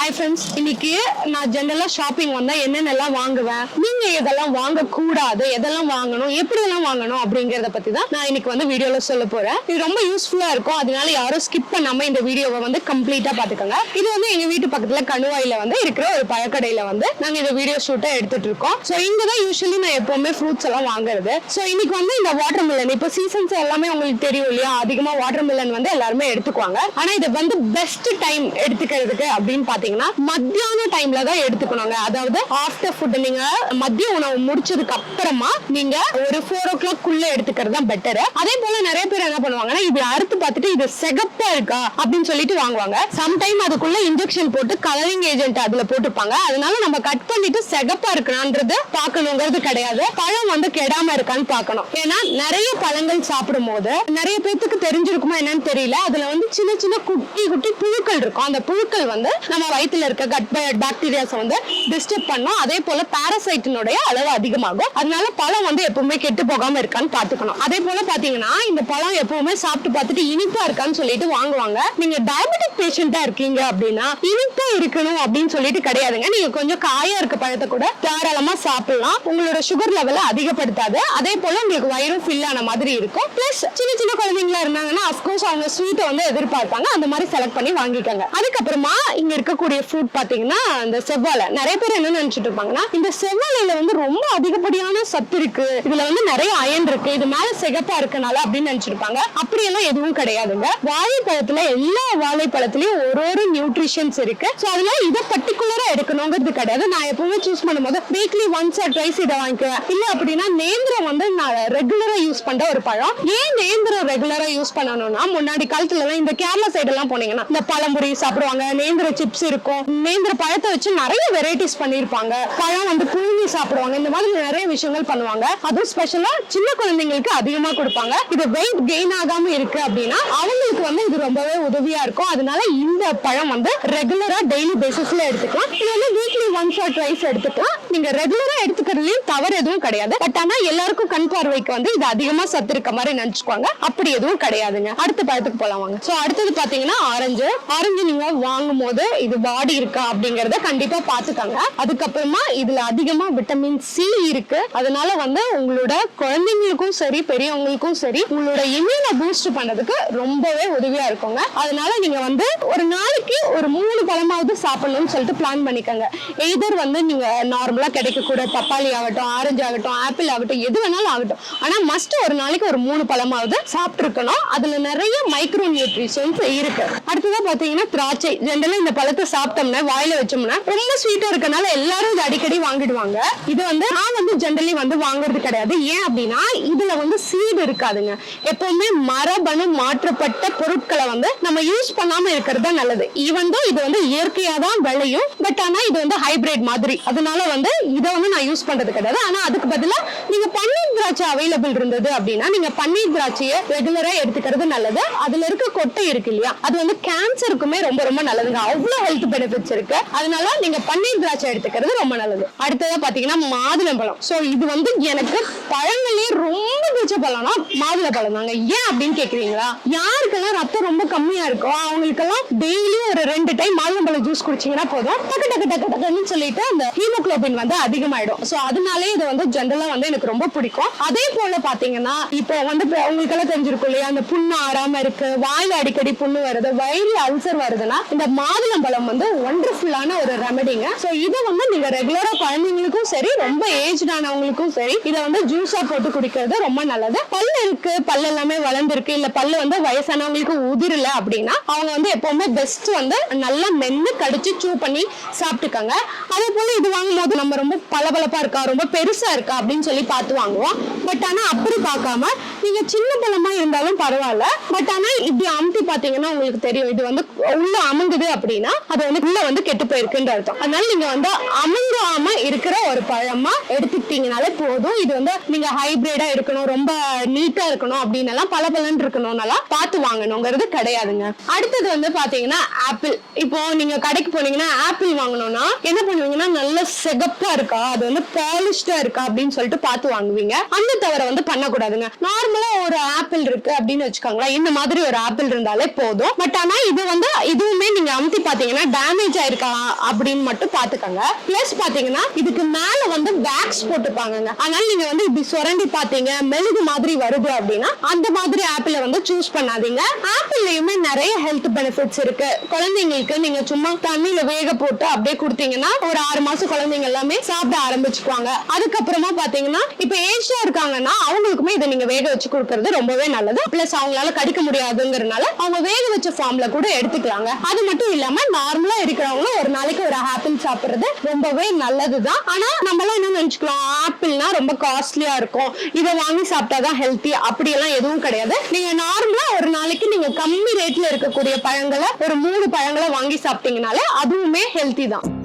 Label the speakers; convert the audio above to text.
Speaker 1: Hi friends இன்னைக்கு நான் ஜென்ரலா ஷாப்பிங் வந்தா என்னென்னலாம் வாங்குவேன்? நீங்க எதெல்லாம் வாங்க கூடாது எதெல்லாம் வாங்கணும் எப்படி எல்லாம் வாங்கணும் அப்படிங்கறத பத்தி தான் நான் இன்னைக்கு வந்து வீடியோல சொல்ல போறேன். இது ரொம்ப யூஸ்ஃபுல்லா இருக்கும். அதனால யாரும் ஸ்கிப் பண்ணாம இந்த வீடியோவை வந்து கம்ப்ளீட்டா பாத்துக்கோங்க. இது வந்து எங்க வீட்டு பக்கத்துல கணுவாயில வந்து இருக்கிற ஒரு பழக்கடையில வந்து நாங்க இந்த வீடியோ ஷூட்டை எடுத்துட்டு இருக்கோம். சோ இங்க தான் யூஸ்வலி நான் எப்பவுமே ஃப்ரூட்ஸ் எல்லாம் வாங்குறது. சோ இன்னைக்கு வந்து இந்த வாட்டர் மில்லன் இப்போ சீசன்ஸ் எல்லாமே உங்களுக்கு தெரியும் இல்லையா? அதிகமா வாட்டர் மில்லன் வந்து எல்லாருமே எடுத்துக்குவாங்க. ஆனா இது வந்து பெஸ்ட் டைம் எடுத்துக்கிறதுக்கு அப்படின்னு பாத்தீங்கன்னா மத்தியான டைம்ல தான் எடுத்துக்கணுங்க. அதாவது ஆஃப்டர் ஃபுட் நீங்க மதிய உணவு முடிச்சதுக்கு அப்புறமா நீங்க ஒரு ஃபோர் ஓ கிளாக் குள்ள எடுத்துக்கிறது தான் பெட்டர் அதே போல நிறைய பேர் என்ன பண்ணுவாங்கன்னா இது அறுத்து பார்த்துட்டு இது சிகப்பா இருக்கா? அப்படின்னு சொல்லிட்டு வாங்குவாங்க. சம்டைம் அதுக்குள்ள இன்ஜெக்ஷன் போட்டு கலரிங் ஏஜென்ட் அதுல போட்டுப்பாங்க. அதனால நம்ம கட் பண்ணிட்டு சிகப்பா இருக்கணும்ன்றது பார்க்கணுங்கிறது கிடையாது. பழம் வந்து கெடாம இருக்கான்னு பார்க்கணும். ஏன்னா நிறைய பழங்கள் சாப்பிடும் போது நிறைய பேத்துக்கு தெரிஞ்சிருக்குமா என்னன்னு தெரியல. அதுல வந்து சின்ன சின்ன குட்டி குட்டி புழுக்கள் இருக்கும். அந்த புழுக்கள் வந்து நம்ம வயிற்றுல இருக்க கட் பாக்டீரியாஸ் வந்து டிஸ்டர்ப் பண்ணும். அதே போல பாரசைட்டினுடைய அளவு அதிகமாகும். அதனால பழம் வந்து எப்பவுமே கெட்டு போகாம இருக்கான்னு பாத்துக்கணும் அதே போல பாத்தீங்கன்னா இந்த பழம் எப்பவுமே சாப்பிட்டு பார்த்துட்டு இனிப்பா இருக்கான்னு சொல்லிட்டு வாங்குவாங்க. நீங்க டயபெட்டிக் பேஷண்டா இருக்கீங்க அப்படின்னா இனிப்பா இருக்கணும் அப்படின்னு சொல்லிட்டு கிடையாதுங்க. நீங்க கொஞ்சம் காயா இருக்க பழத்தை கூட தாராளமா சாப்பிடலாம். உங்களோட சுகர் லெவலை அதிகப்படுத்தாது. அதே போல உங்களுக்கு வயிறும் ஃபில் ஆன மாதிரி இருக்கும். பிளஸ் சின்ன சின்ன குழந்தைங்களா இருந்தாங்கன்னா அஃப்கோர்ஸ் அவங்க ஸ்வீட்டை வந்து எதிர்பார்ப்பாங்க. அந்த மாதிரி செலக்ட் பண்ணி வாங்கிக்கோங்க. அதுக்கப்புறமா இங்க இருக்கக்கூடிய ஃப்ரூட் பாத்தீங்கன்னா அந்த செவ்வாழை. நிறைய பேர் என்ன நினைச்சிட்டு இருப்பாங்கன்னா இந்த செவ்வாழையில வந்து ரொம்ப அதிகப்படியான சத்து இருக்கு. இதுல வந்து நிறைய அயன் இருக்கு. இது மேல சிகப்பா இருக்கனால அப்படின்னு நினைச்சிருப்பாங்க அப்படியெல்லாம் எதுவும் கிடையாதுங்க. வாழைப்பழத்துல எல்லா வாழைப்பழத்திலயும் ஒரு ஒரு நியூட்ரிஷன்ஸ் இருக்கு. சோ அதனால இதை பர்டிகுலரா எடுக்கணுங்கிறது கிடையாது. நான் எப்பவுமே சூஸ் பண்ணும்போது வீக்லி ஒன்ஸ் ஆர் ட்ரைஸ் இதை வாங்கிக்குவேன். இல்ல அப்படின்னா நேந்திரம் வந்து நான் ரெகுலரா யூஸ் பண்ற ஒரு பழம். ஏன் நேந்திரம் ரெகுலரா யூஸ் பண்ணணும்னா முன்னாடி காலத்துல எல்லாம் இந்த கேரளா சைடு எல்லாம் போனீங்கன்னா இந்த பழம்புரி சாப்பிடுவாங்க நேந்திர சிப்ஸ் இருக்கும் நேந்திர பழத்தை வச்சு நிறைய வெரைட்டிஸ் பண்ணிருப்பாங்க. பழம் வந்து புழுங்கி சாப்பிடுவாங்க. இந்த மாதிரி நிறைய விஷயங்கள் பண்ணுவாங்க. அதுவும் ஸ்பெஷலா சின்ன குழந்தைங்களுக்கு அதிகமா கொடுப்பாங்க. இது வெயிட் கெயின் ஆகாம இருக்கு அப்படின்னா அவங்களுக்கு வந்து இது ரொம்பவே உதவியா இருக்கும். அதனால இந்த பழம் வந்து ரெகுலரா டெய்லி பேசிஸ்ல எடுத்துக்கலாம். இது வந்து வீக்லி ஒன்ஸ் ஆர் ட்வைஸ் எடுத்துக்கலாம். நீங்க ரெகுலரா எடுத்துக்கிறதுலயும் தவறு எதுவும் கிடையாது. பட் ஆனா எல்லாருக்கும் கண் பார்வைக்கு வந்து இது அதிகமா சத்து இருக்க மாதிரி நினைச்சுக்குவாங்க. அப்படி எதுவும் கிடையாதுங்க. அடுத்த பழத்துக்கு போலாம் வாங்க. சோ அடுத்தது பாத்தீங்கன்னா ஆரஞ்சு. ஆரஞ்சு நீங்க வாங்கும் போது இது பாடி இருக்கா அப்படிங்கறத கண்டிப்பா பாத்துக்கோங்க அதுக்கப்புறமா இதுல அதிகமா விட்டமின் சி இருக்கு. அதனால வந்து உங்களோட குழந்தைங்களுக்கும் சரி பெரியவங்களுக்கும் சரி உங்களோட இம்யூனை பூஸ்ட் பண்ணதுக்கு ரொம்பவே உதவியா இருக்குங்க. அதனால நீங்க வந்து ஒரு நாளைக்கு ஒரு மூணு பழமாவது சாப்பிடணும்னு சொல்லிட்டு பிளான் பண்ணிக்கோங்க. எய்தர் வந்து நீங்க நார்மலா கிடைக்கக்கூட பப்பாளி ஆகட்டும் ஆரஞ்சு ஆகட்டும் ஆப்பிள் ஆகட்டும் எது வேணாலும் ஆகட்டும். ஆனா மஸ்ட் ஒரு நாளைக்கு ஒரு மூணு பழமாவது சாப்பிட்டுருக்கணும். அதுல நிறைய மைக்ரோ நியூட்ரிஷன்ஸ் இருக்கு. அடுத்ததான் பாத்தீங்கன்னா திராட்சை. ஜென்ரலா இந்த பழத்தை சாப்பிட்டோம்னா வாயில வச்சோம்னா ரொம்ப ஸ்வீட்டா இருக்கனால எல்லாரும் இது அடிக்கடி வாங்கிடுவாங்க. இது வந்து நான் வந்து ஜென்ரலி வந்து வாங்குறது கிடையாது. ஏன் அப்படின்னா இதுல வந்து சீடு இருக்காதுங்க. எப்பவுமே மரபணு மாற்றப்பட்ட பொருட்களை வந்து நம்ம யூஸ் பண்ணாம இருக்கிறது தான் நல்லது. ஈவன் தான் இது வந்து இயற்கையா தான் விளையும் பட் ஆனா இது வந்து ஹைபிரிட் மாதிரி. அதனால வந்து இதை வந்து நான் யூஸ் பண்றது கிடையாது. ஆனா அதுக்கு பதிலா நீங்க பன்னீர் திராட்சை அவைலபிள் இருந்தது அப்படின்னா நீங்க பன்னீர் திராட்சையை ரெகுலரா எடுத்துக்கிறது நல்லது. அதுல இருக்க கொட்டை இருக்கு இல்லையா? அது வந்து கேன்சருக்குமே ரொம்ப ரொம்ப நல்லதுங்க. அவ்வளவு ஹெல்த் பெனிஃபிட்ஸ் இருக்கு. அதனால நீங்க பன்னீர் திராட்சை எடுத்துக்கிறது ரொம்ப நல்லது. அடுத்ததா பாத்தீங்கன்னா மாதுளம்பழம் சோ இது வந்து எனக்கு பழங்களே ரொம்ப பிடிச்ச பழம்னா மாதுளம்பழம் தாங்க. ஏன் அப்படின்னு கேக்குறீங்களா? யாருக்கெல்லாம் ரத்தம் ரொம்ப கம்மியா இருக்கோ அவங்களுக்கெல்லாம் டெய்லியும் ஒரு ரெண்டு டைம் மாதுளம்பழம் ஜூஸ் குடிச்சீங்கன்னா போதும். டக்கு டக்கு டக்கு டக்குன்னு சொல்லிட்டு அந்த ஹீமோகுளோபின் வந்து அதிகமாயிடும். சோ அதனாலே இது வந்து ஜென்ரலா வந்து எனக்கு ரொம்ப பிடிக்கும். அதே போல பாத்தீங்கன்னா இப்போ வந்து இப்ப உங்களுக்கு எல்லாம் தெரிஞ்சிருக்கும் இல்லையா? அந்த புண்ணு ஆறாம இருக்கு வாயில அடிக்கடி புண்ணு வருது வயிறு அல்சர் வருதுன்னா இந்த மாதுளம்பழம் வந்து ஒண்டர்ஃபுல்லான ஒரு ரெமடிங்க சோ இதை வந்து நீங்க ரெகுலரா குழந்தைங்களுக்கும் சரி ரொம்ப ஏஜ்டானவங்களுக்கும் சரி இதை வந்து ஜூஸா போட்டு குடிக்கிறது ரொம்ப நல்லது. பல்லு இருக்கு பல்லு எல்லாமே வளர்ந்துருக்கு. இல்ல பல்லு வந்து வயசானவங்களுக்கு உதிரல அப்படின்னா அவங்க வந்து எப்பவுமே பெஸ்ட் வந்து நல்லா மென்னு கடிச்சு சூ பண்ணி சாப்பிட்டுக்கோங்க. அதே போல இது வாங்கும் போது நம்ம ரொம்ப பளபளப்பா இருக்கா ரொம்ப பெருசா இருக்கா அப்படின்னு சொல்லி பார்த்து வாங்குவோம். பட் ஆனா அப்படி பார்க்காம நீங்க சின்ன பழமா இருந்தாலும் பரவாயில்ல. பட் ஆனா இப்படி அமுத்தி பாத்தீங்கன்னா உங்களுக்கு தெரியும் இது வந்து உள்ள அமுங்குது அப்படின்னா அது வந்து உள்ள வந்து கெட்டு போயிருக்குன்ற அர்த்தம். அதனால நீங்க வந்து அமுங்காம இருக்கிற ஒரு பழமா எடுத்துக்கிட்டீங்கனாலே போதும். இது வந்து நீங்க ஹைபிரிடா இருக்கணும் ரொம்ப நீட்டா இருக்கணும் அப்படின்னு எல்லாம் பல பலன் இருக்கணும்னாலாம் பார்த்து வாங்கணுங்கிறது கிடையாதுங்க. அடுத்தது வந்து பாத்தீங்கன்னா ஆப்பிள். இப்போ நீங்க கடைக்கு போனீங்கன்னா ஆப்பிள் வாங்கணும்னா என்ன பண்ணுவீங்கன்னா நல்ல சிகப்பா இருக்கா அது வந்து பாலிஷ்டா இருக்கா அப்படின்னு சொல்லிட்டு பார்த்து வாங்குவீங்க. அந்த தவிர வந்து பண்ணக்கூடாதுங்க. நார்மலா ஒரு ஆப்பிள் இருக்கு அப்படின்னு வச்சுக்கோங்களேன். இந்த மாதிரி ஒரு ஆப்பிள் இருந்தாலே போதும். பட் ஆனா இது வந்து இதுவுமே நீங்க அமுத்தி பாத்தீங்கன்னா டேமேஜ் ஆயிருக்கா அப்படின்னு மட்டும் பாத்துக்கோங்க பிளஸ் பாத்தீங்கன்னா இதுக்கு மேல வந்து வேக்ஸ் போட்டுப்பாங்க அதனால நீங்க வந்து இப்படி சுரண்டி பாத்தீங்க மெழுகு மாதிரி வருது அப்படின்னா அந்த மாதிரி ஆப்பிள வந்து சூஸ் பண்ணாதீங்க. ஆப்பிள்லயுமே நிறைய ஹெல்த் பெனிஃபிட்ஸ் இருக்கு. குழந்தைங்களுக்கு நீங்க சும்மா தண்ணியில வேக போட்டு அப்படியே கொடுத்தீங்கன்னா ஒரு ஆறு மாசம் குழந்தைங்க எல்லாமே சாப்பிட ஆரம்பிச்சுக்குவாங்க. அதுக்கப்புறமா பாத்தீங்கன்னா இப்ப ஏஜ்ல இருக்காங்கன்னா அவங்களுக்குமே இதை நீங்க வேக வச்சு கொடுக்கறது ரொம்பவே நல்லது. பிளஸ் அவங்களால கடிக்க முடியாதுங்கிறனால அவங்க வேக வச்ச ஃபார்ம்ல கூட எடுத்துக்கலாங்க. அது மட்டும் இல்லாம நார்மல் இருக்கிறவங்களும் ஒரு நாளைக்கு ஒரு ஆப்பிள் சாப்பிடுறது ரொம்பவே நல்லதுதான். ஆனா நம்ம என்ன நினைச்சுக்கலாம்? ஆப்பிள்னா ரொம்ப காஸ்ட்லியா இருக்கும். இதை வாங்கி சாப்பிட்டாதான் ஹெல்த்தி அப்படி எல்லாம் எதுவும் கிடையாது. நீங்க நார்மலா ஒரு நாளைக்கு நீங்க கம்மி ரேட்ல இருக்கக்கூடிய பழங்களை ஒரு மூணு பழங்களை வாங்கி சாப்பிட்டீங்கனாலே அதுவுமே ஹெல்த்தி தான்.